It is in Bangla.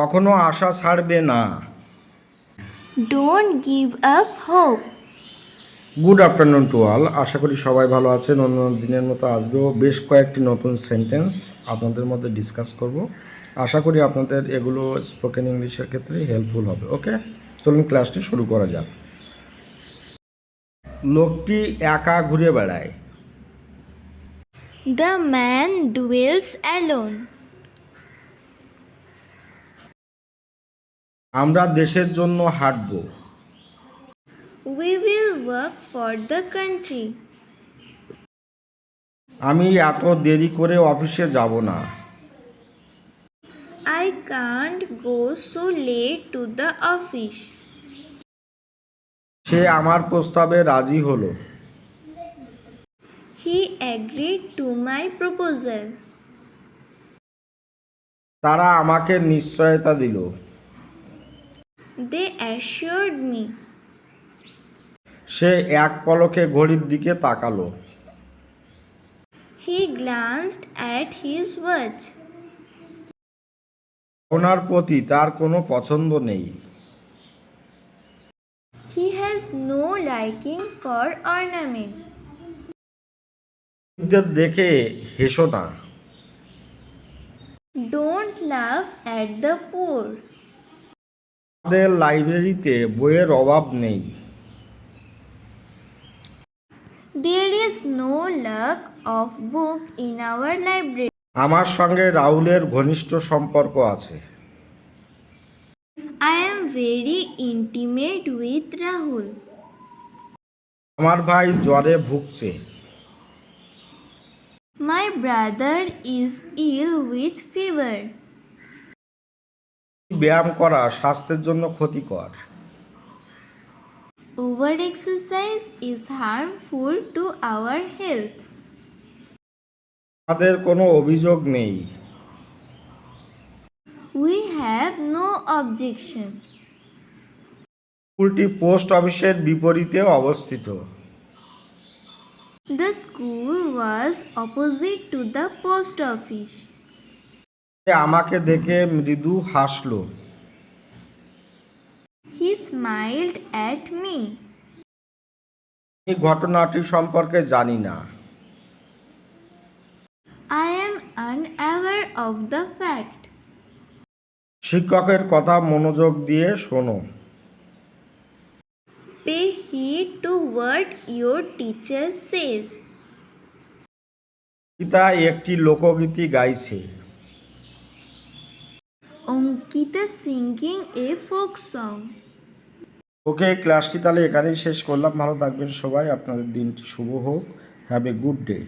কখনো আশা ছাড়বে না। Don't give up hope. Good afternoon to all আশা করি সবাই ভালো আছেন। অন্য দিনের মতো আজকেও বেশ কয়েকটি নতুন সেন্টেন্স আপনাদের মধ্যে ডিসকাস করব। আশা করি আপনাদের এগুলো স্পোকেন ইংলিশের ক্ষেত্রে হেল্পফুল হবে ওকে চলুন ক্লাসটি শুরু করা যাক। লোকটি একা ঘুরে বেড়ায়। The man dwells alone. আমরা দেশের জন্য হাঁটব। We will work for the country আমি এত দেরি করে অফিসে যাব না। I can't go so late to the office সে আমার প্রস্তাবে রাজি হলো। He agreed to my proposal তারা আমাকে নিশ্চয়তা দিল। দে অ্যাসিওরড মি সে এক পলকে ঘড়ির দিকে তাকালো। He glanced at his watch ওনার প্রতি তার কোনো পছন্দ নেই। He has no liking for ornaments দেখে হেসো না। Don't laugh at the poor আমাদের লাইব্রেরিতে বইয়ের অভাব নেই There is no lack of book in our library. আমার সঙ্গে রাহুলের ঘনিষ্ঠ সম্পর্ক আছে I am very intimate with Rahul. আমার ভাই জ্বরে ভুগছে My brother is ill with fever. ব্যায়াম করা স্বাস্থ্যের জন্য ক্ষতিকর। Over exercise is harmful to our health আমাদের কোনো অভিযোগ নেই। উই হ্যাভ নো অবজেকশন স্কুলটি পোস্ট অফিসের বিপরীতে অবস্থিত। The school was opposite to the post office আমাকে দেখে মৃদু হাসল। এই ঘটনাটি সম্পর্কে জানি না। শিক্ষকের কথা মনোযোগ দিয়ে শোনো। Pay heed to word your teacher says পিতা একটি লোকগীতি গাইছে। Ankita singing a folk song. Okay, ক্লাসটি তাহলে এখানেই শেষ করলাম। ভালো থাকবেন সবাই। আপনাদের দিনটি শুভ হোক। Have a good day.